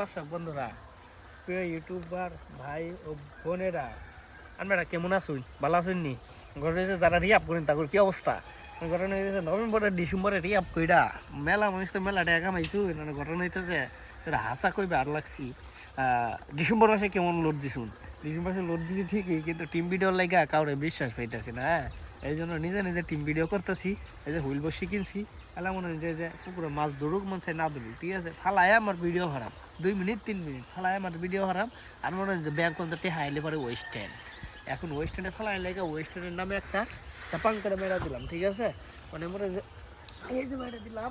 দর্শক, বন্ধুরা, প্রিয় ইউটিউবার ভাই ও বোনেরা, আপনারা কেমন আছেন? ভালো আছেন নি? যে যারা রিয়াপ করেন, তাদের কি অবস্থা? ঘটনা হইতেছে, নভেম্বরের ডিসেম্বরে রিয়াপ কইরা মেলা মানুষ তো মেলা টাকা কামাইছু মানে ঘটনা হইতেছে হাসা কইবে, আর লাগছি ডিসেম্বর মাসে কেমন লোড দিছুন? ডিসেম্বর মাসে লোড দিছি ঠিকই, কিন্তু টিম ভিডিও লাগা কাউরে বিশ্বাস পাইতেছি না হ্যাঁ? এই জন্য নিজে নিজে টিম ভিডিও করতেছি, এই যে হুইল বসি কিনছি, এলা মনে হয় যে পুকুরে মাছ ধরুক, মন চাই না ধরুক, ঠিক আছে? ফালায় আমার ভিডিও হারাম, দুই মিনিট, তিন মিনিট ফালায় আমার ভিডিও হারাম, আর মনে হয় যে ব্যাংক কোনটা টেহা এলে পরে ওয়েস্টার্ন এখন ওয়েস্টার্নে ফালাই লেগে ওয়েস্টার্নের নামে একটা টাপাং করে মেরা দিলাম, ঠিক আছে? মানে মনে এই যে মেরা দিলাম,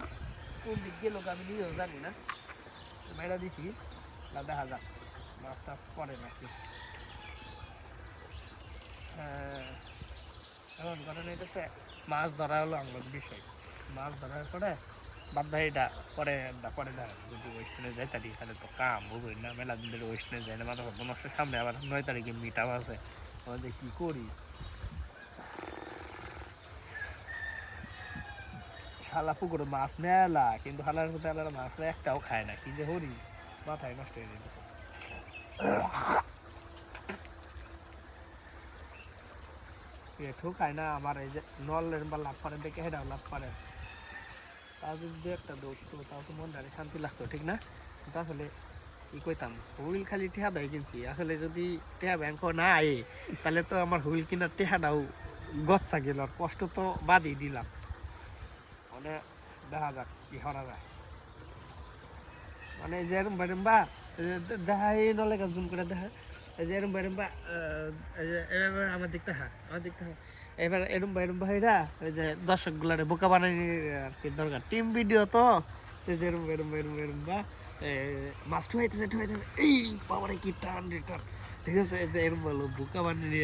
কোন দিক গেল আমি নিজেও জানি না। মেরা দিছি, না দেখা যাক মাছ টাছ পরে নাকি। হ্যাঁ। এখন মাছ ধরা হলো আমার বিষয়। মাছ ধরার পরে বাদ ভাইটা পরে পরে যদি যাই তাহলে এখানে তো কাম না? মেলা দিন ধরে যায় না সামনে আবার নয় তারিখে মিটাও আছে আমাদের কি করি? শালা পুকুরে মাছ মেলা, কিন্তু হালার আলার মাছ একটাও খায় না। কি যে হরি মাথায় নষ্ট হয়ে যেতেছে এঠো খায় না, আমার এই যে নলের বা লাভ পারে দেখে হেডাও লাভ পারে তাও যদি একটা দৌড়তো তাও তো মনটারে শান্তি লাগতো, ঠিক না? আসলে কি কইতাম, হুইল খালি টেহা দেয় কিনছি। আসলে যদি টেহা ব্যাংক না আয়ে, তাহলে তো আমার হুইল কিনার টেহাটাও গচ্ছা গেল আর কষ্ট তো বাদই দিলাম। মানে দেখা যাক কি করা যায়। মানে যে এরম বাইরম বা দেখা এই নলে জুম করে দেখা। এই যে এরম বা এবার আমার দেখতে হা আমার দেখতে হা এবার এরম বাইরম ভাইরা ওই যে দর্শক গুলারে বোকা বানানি আর কি দরকার টিম ভিডিও তো এরম এরম এরম এরম বা মাছ ঠুয়াইতেছে ঠুয়াইতেছে এই বাবারে কি টান রিটার্ন ঠিক আছে এরম বলো বোকা বানানি